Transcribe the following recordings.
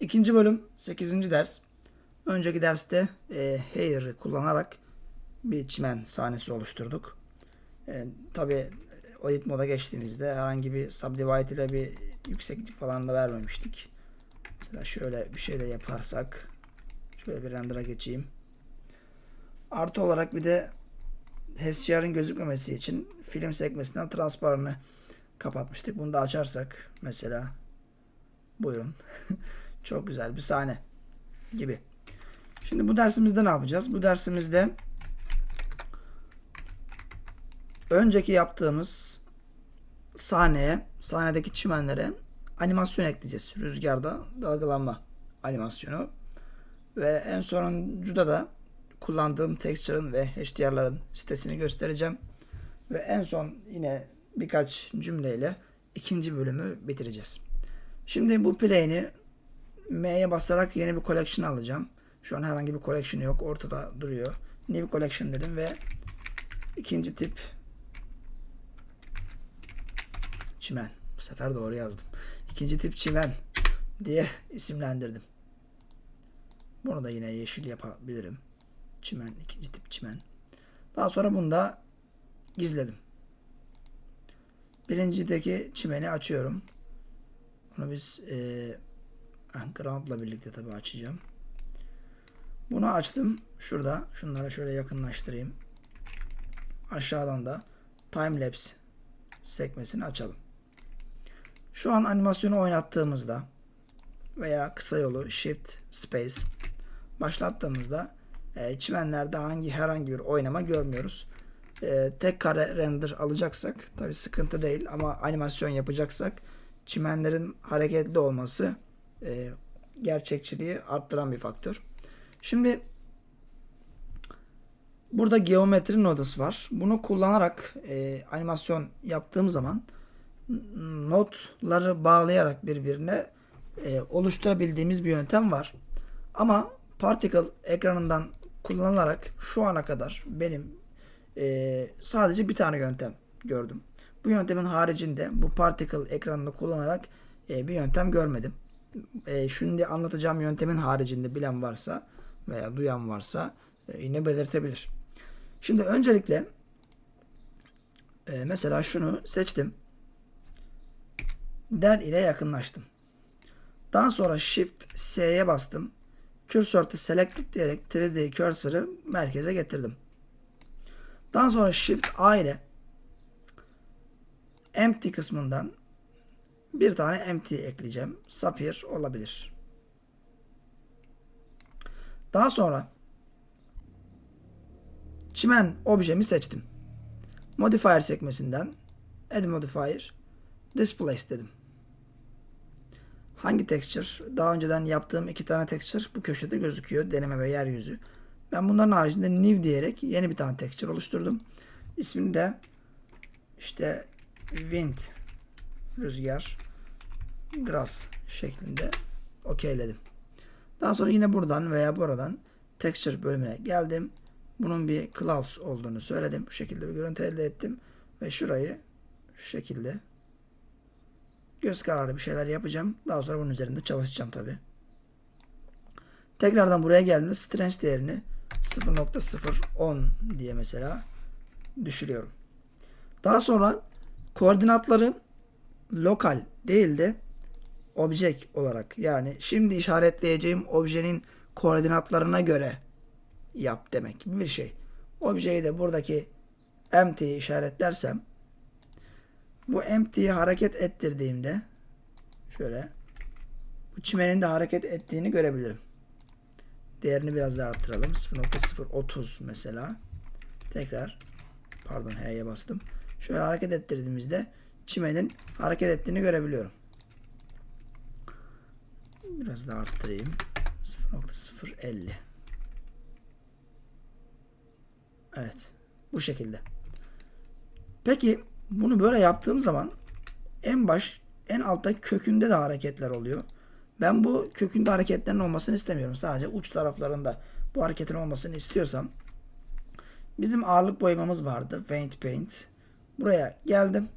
İkinci bölüm 8. ders. Önceki derste e, Hair'ı kullanarak bir çimen sahnesi oluşturduk. E, Tabi edit moda geçtiğimizde herhangi bir subdivide ile bir yükseklik falan da vermemiştik. Mesela şöyle bir şey de yaparsak şöyle bir render'a geçeyim. Artı olarak bir de HSCR'ın gözükmemesi için film sekmesinden transparanı kapatmıştık. Bunu da açarsak mesela buyurun. Çok güzel bir sahne gibi. Şimdi bu dersimizde ne yapacağız? Bu dersimizde önceki yaptığımız sahneye, sahnedeki çimenlere animasyon ekleyeceğiz. Rüzgarda dalgalanma animasyonu. Ve en sonuncuda da kullandığım texture'ın ve HDR'ların sitesini göstereceğim. Ve en son yine birkaç cümleyle ikinci bölümü bitireceğiz. Şimdi bu play'ini M'ye basarak yeni bir collection alacağım. Şu an herhangi bir collection yok. Ortada duruyor. New collection dedim ve ikinci tip çimen. Bu sefer doğru yazdım. İkinci tip çimen diye isimlendirdim. Bunu da yine yeşil yapabilirim. Çimen, ikinci tip çimen. Daha sonra bunu da gizledim. Birincideki çimeni açıyorum. Bunu biz e, ground'la birlikte tabi açacağım. Bunu açtım. Şurada. Şunlara şöyle yakınlaştırayım. Aşağıdan da time lapse sekmesini açalım. Şu an animasyonu oynattığımızda veya kısa yolu shift space başlattığımızda e, çimenlerde hangi herhangi bir oynama görmüyoruz. E, tek kare render alacaksak tabi sıkıntı değil ama animasyon yapacaksak çimenlerin hareketli olması e, gerçekçiliği arttıran bir faktör. Şimdi burada geometri nodası var. Bunu kullanarak e, animasyon yaptığım zaman notları bağlayarak birbirine e, oluşturabildiğimiz bir yöntem var. Ama particle ekranından kullanılarak şu ana kadar benim e, sadece bir tane yöntem gördüm. Bu yöntemin haricinde bu particle ekranını kullanarak e, bir yöntem görmedim. E, şimdi anlatacağım yöntemin haricinde bilen varsa veya duyan varsa e, yine belirtebilir. Şimdi öncelikle e, mesela şunu seçtim. Del ile yakınlaştım. Daha sonra Shift S'ye bastım. Cursor to Selected diyerek 3D cursor'ı merkeze getirdim. Daha sonra Shift A ile empty kısmından bir tane empty ekleyeceğim. Sapphire olabilir. Daha sonra çimen objemi seçtim. Modifier sekmesinden Add Modifier Displace dedim. Hangi texture? Daha önceden yaptığım iki tane texture bu köşede gözüküyor. Deneme ve yeryüzü. Ben bunların haricinde new diyerek yeni bir tane texture oluşturdum. İsmini de işte wind rüzgar grass şeklinde okeyledim. Daha sonra yine buradan veya buradan texture bölümüne geldim. Bunun bir clouds olduğunu söyledim. Bu şekilde bir görüntü elde ettim. Ve şurayı şu şekilde göz kararı bir şeyler yapacağım. Daha sonra bunun üzerinde çalışacağım tabi. Tekrardan buraya geldiğimde strange değerini 0.010 diye mesela düşürüyorum. Daha sonra koordinatları lokal değil de object olarak yani şimdi işaretleyeceğim objenin koordinatlarına göre yap demek gibi bir şey. Objeyi de buradaki empty işaretlersem bu empty'yi hareket ettirdiğimde şöyle bu çimenin de hareket ettiğini görebilirim. Değerini biraz daha arttıralım. 0.030 mesela. Tekrar pardon H'ye bastım. Şöyle hareket ettirdiğimizde çimenin hareket ettiğini görebiliyorum. Biraz daha arttırayım. 0.050 Evet. Bu şekilde. Peki bunu böyle yaptığım zaman en baş en altta kökünde de hareketler oluyor. Ben bu kökünde hareketlerin olmasını istemiyorum. Sadece uç taraflarında bu hareketin olmasını istiyorsam bizim ağırlık boyamamız vardı. Paint Paint. Buraya geldim.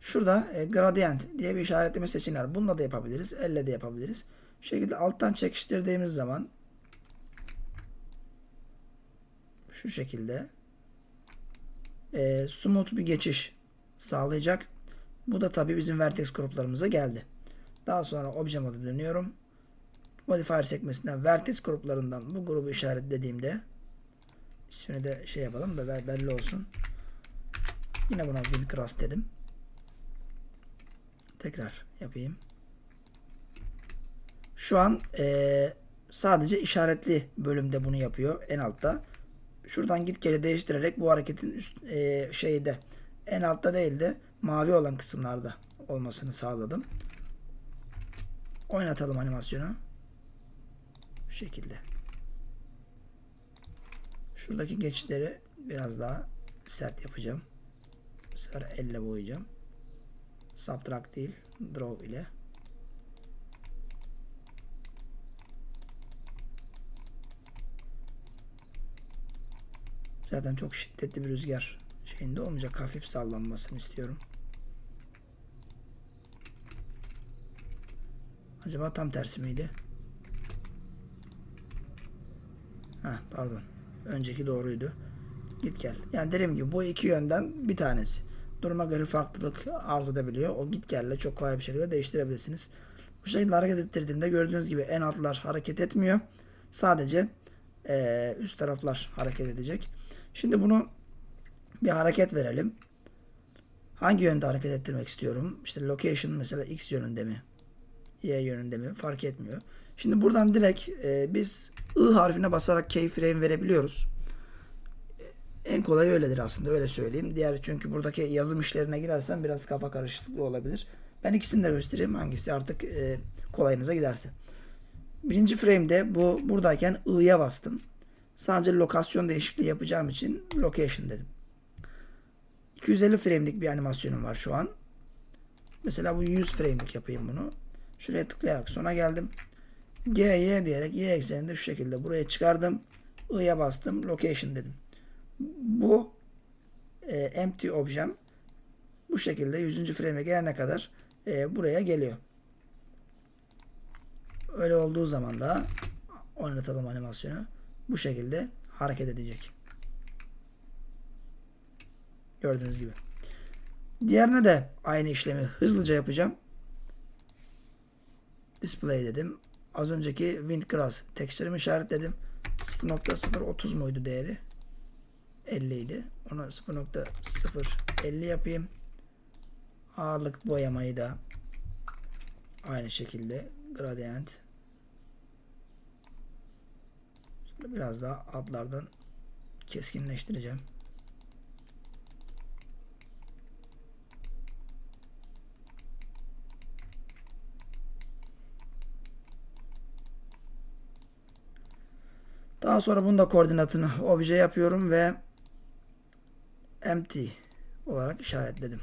Şurada e, gradient diye bir işaretleme seçeneği var. Bununla da yapabiliriz. Elle de yapabiliriz. Şu şekilde alttan çekiştirdiğimiz zaman şu şekilde e, smooth bir geçiş sağlayacak. Bu da tabii bizim vertex gruplarımıza geldi. Daha sonra obje modu dönüyorum. Modifier sekmesinden vertex gruplarından bu grubu işaretlediğimde ismini de şey yapalım da be- belli olsun. Yine buna bir cross dedim. Tekrar yapayım. Şu an eee, sadece işaretli bölümde bunu yapıyor en altta. Şuradan git geri değiştirerek bu hareketin üst eee, şeyde en altta değil de mavi olan kısımlarda olmasını sağladım. Oynatalım animasyonu. Şu şekilde. Şuradaki geçişleri biraz daha sert yapacağım. Bu sefer elle boyayacağım. Subtract değil, draw ile. Zaten çok şiddetli bir rüzgar şeyinde olmayacak. Hafif sallanmasını istiyorum. Acaba tam tersi miydi? Ha pardon. Önceki doğruydu. Git gel. Yani dediğim gibi bu iki yönden bir tanesi. Duruma göre farklılık arz edebiliyor. O git gelle çok kolay bir şekilde değiştirebilirsiniz. Bu şekilde hareket ettirdiğimde gördüğünüz gibi en altlar hareket etmiyor. Sadece eee, üst taraflar hareket edecek. Şimdi bunu bir hareket verelim. Hangi yönde hareket ettirmek istiyorum? İşte location mesela x yönünde mi? Y yönünde mi? Fark etmiyor. Şimdi buradan direkt e, biz I harfine basarak keyframe verebiliyoruz. En kolay öyledir aslında öyle söyleyeyim. Diğer çünkü buradaki yazım işlerine girersen biraz kafa karışıklığı olabilir. Ben ikisini de göstereyim hangisi artık e, kolayınıza giderse. Birinci frame'de bu buradayken I'ya bastım. Sadece lokasyon değişikliği yapacağım için location dedim. 250 frame'lik bir animasyonum var şu an. Mesela bu 100 frame'lik yapayım bunu. Şuraya tıklayarak sona geldim. G, Y diyerek Y ekseninde şu şekilde buraya çıkardım. I'ya bastım. Location dedim. Bu e, empty objem bu şekilde 100. frame'e gelene kadar e, buraya geliyor. Öyle olduğu zaman da oynatalım animasyonu. Bu şekilde hareket edecek. Gördüğünüz gibi. Diğerine de aynı işlemi hızlıca yapacağım. Display dedim. Az önceki Windgrass texture'ımı işaretledim. 0.030 muydu değeri? 50 idi. Onu 0.050 yapayım. Ağırlık boyamayı da aynı şekilde gradient Şöyle biraz daha altlardan keskinleştireceğim. Daha sonra bunu da koordinatını obje yapıyorum ve empty olarak işaretledim.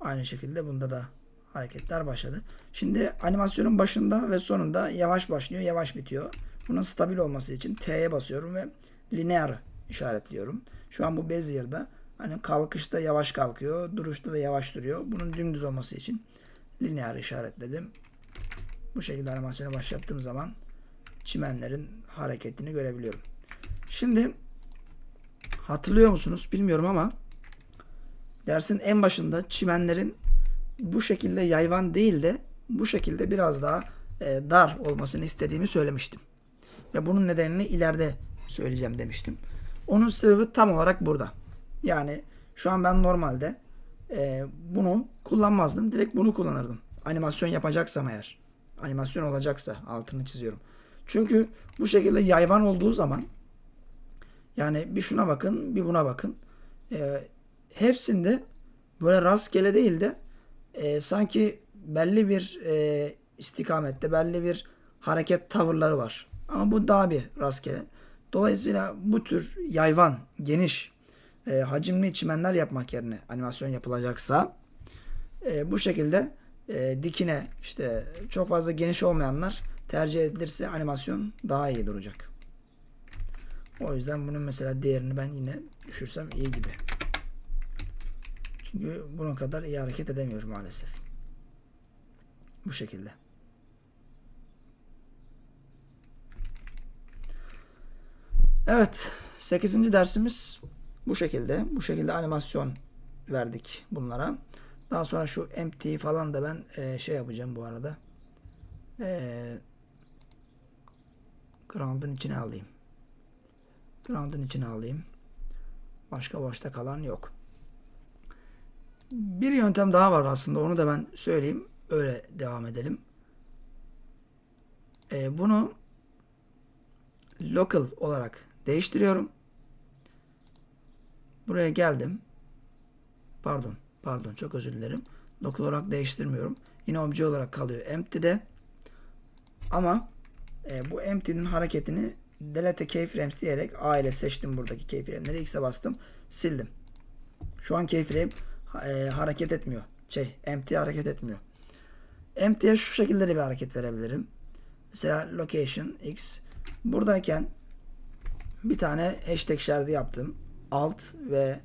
Aynı şekilde bunda da hareketler başladı. Şimdi animasyonun başında ve sonunda yavaş başlıyor, yavaş bitiyor. Bunun stabil olması için T'ye basıyorum ve linear işaretliyorum. Şu an bu Bezier'da hani kalkışta yavaş kalkıyor, duruşta da yavaş duruyor. Bunun dümdüz olması için linear işaretledim. Bu şekilde animasyonu başlattığım zaman çimenlerin hareketini görebiliyorum. Şimdi hatırlıyor musunuz bilmiyorum ama dersin en başında çimenlerin bu şekilde yayvan değil de bu şekilde biraz daha e, dar olmasını istediğimi söylemiştim. Ve bunun nedenini ileride söyleyeceğim demiştim. Onun sebebi tam olarak burada. Yani şu an ben normalde e, bunu kullanmazdım. Direkt bunu kullanırdım. Animasyon yapacaksam eğer. Animasyon olacaksa altını çiziyorum. Çünkü bu şekilde yayvan olduğu zaman yani bir şuna bakın bir buna bakın. E, hepsinde böyle rastgele değil de e, sanki belli bir e, istikamette belli bir hareket tavırları var. Ama bu daha bir rastgele. Dolayısıyla bu tür yayvan, geniş, e, hacimli çimenler yapmak yerine animasyon yapılacaksa e, bu şekilde e, dikine işte çok fazla geniş olmayanlar tercih edilirse animasyon daha iyi duracak. O yüzden bunun mesela değerini ben yine düşürsem iyi gibi. Çünkü buna kadar iyi hareket edemiyorum maalesef. Bu şekilde. Evet. 8. dersimiz bu şekilde. Bu şekilde animasyon verdik bunlara. Daha sonra şu empty falan da ben e, şey yapacağım bu arada. E, ground'un içine alayım. Ground'un içine alayım. Başka boşta kalan yok. Bir yöntem daha var aslında. Onu da ben söyleyeyim. Öyle devam edelim. E, bunu local olarak değiştiriyorum. Buraya geldim. Pardon. Pardon. Çok özür dilerim. Local olarak değiştirmiyorum. Yine obje olarak kalıyor empty'de. Ama e, bu empty'nin hareketini delete keyframes diyerek A ile seçtim buradaki keyframe'leri. X'e bastım. Sildim. Şu an keyframe e, hareket etmiyor. Şey empty hareket etmiyor. Empty'ye şu şekilde de bir hareket verebilirim. Mesela location x buradayken bir tane hashtag işareti yaptım. Alt ve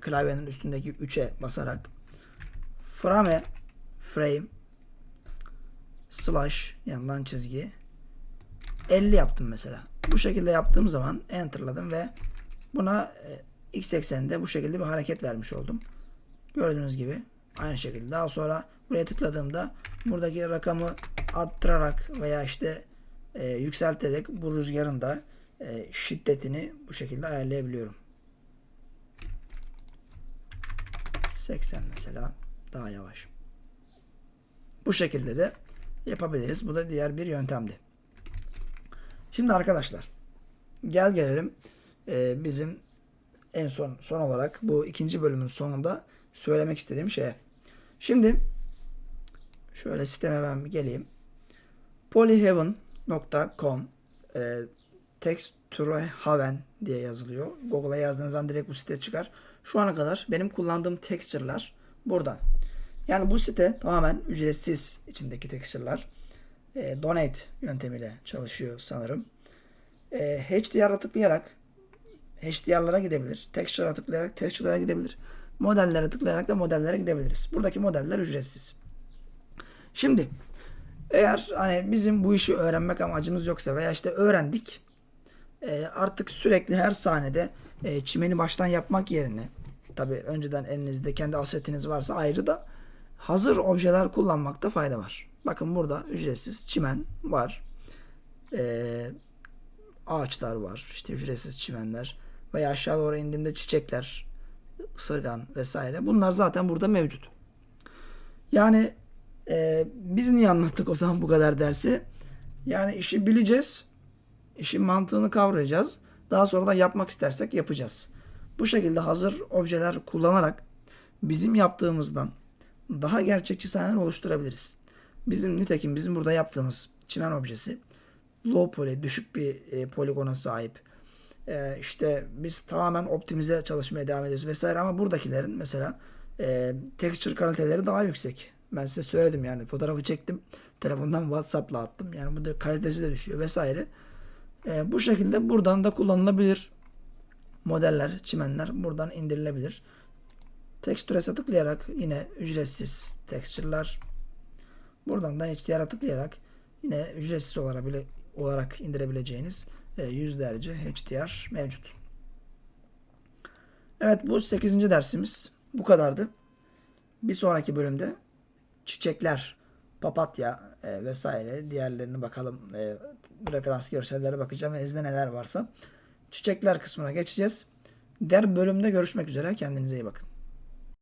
klavyenin üstündeki 3'e basarak frame frame slash yandan çizgi 50 yaptım mesela. Bu şekilde yaptığım zaman enterladım ve buna e, x ekseninde bu şekilde bir hareket vermiş oldum. Gördüğünüz gibi aynı şekilde. Daha sonra buraya tıkladığımda buradaki rakamı arttırarak veya işte e, yükselterek bu rüzgarın da e, şiddetini bu şekilde ayarlayabiliyorum. 80 mesela daha yavaş. Bu şekilde de yapabiliriz. Bu da diğer bir yöntemdi. Şimdi arkadaşlar gel gelelim e, bizim en son son olarak bu ikinci bölümün sonunda söylemek istediğim şeye. Şimdi şöyle siteme ben bir geleyim. polyheaven.com e, texturehaven diye yazılıyor. Google'a yazdığınız zaman direkt bu site çıkar. Şu ana kadar benim kullandığım texture'lar buradan. Yani bu site tamamen ücretsiz içindeki texture'lar. E, donate yöntemiyle çalışıyor sanırım. E, HDR'a tıklayarak HDR'lara gidebilir. Texture'a tıklayarak texture'lara gidebilir. Modellere tıklayarak da modellere gidebiliriz. Buradaki modeller ücretsiz. Şimdi eğer hani bizim bu işi öğrenmek amacımız yoksa veya işte öğrendik e, artık sürekli her sahnede e, çimeni baştan yapmak yerine tabi önceden elinizde kendi asetiniz varsa ayrı da hazır objeler kullanmakta fayda var. Bakın burada ücretsiz çimen var. E, ağaçlar var. işte ücretsiz çimenler veya aşağı doğru indiğimde çiçekler, ısırgan vesaire. Bunlar zaten burada mevcut. Yani e, biz niye anlattık o zaman bu kadar dersi? Yani işi bileceğiz. İşin mantığını kavrayacağız. Daha sonra da yapmak istersek yapacağız. Bu şekilde hazır objeler kullanarak bizim yaptığımızdan daha gerçekçi sahneler oluşturabiliriz. Bizim nitekim bizim burada yaptığımız çimen objesi low poly, düşük bir e, poligona sahip. E, işte biz tamamen optimize çalışmaya devam ediyoruz vesaire ama buradakilerin mesela e, texture kaliteleri daha yüksek. Ben size söyledim yani fotoğrafı çektim. Telefondan WhatsApp'la attım. Yani bu da kalitesi de düşüyor vesaire. E, bu şekilde buradan da kullanılabilir modeller, çimenler buradan indirilebilir. Textures'e tıklayarak yine ücretsiz texture'lar buradan da HDR'a tıklayarak yine ücretsiz olarak bile olarak indirebileceğiniz yüzlerce HDR mevcut. Evet bu 8. dersimiz bu kadardı. Bir sonraki bölümde çiçekler, papatya e, vesaire diğerlerini bakalım. E, referans görsellere bakacağım ve elinizde neler varsa. Çiçekler kısmına geçeceğiz. Diğer bölümde görüşmek üzere. Kendinize iyi bakın.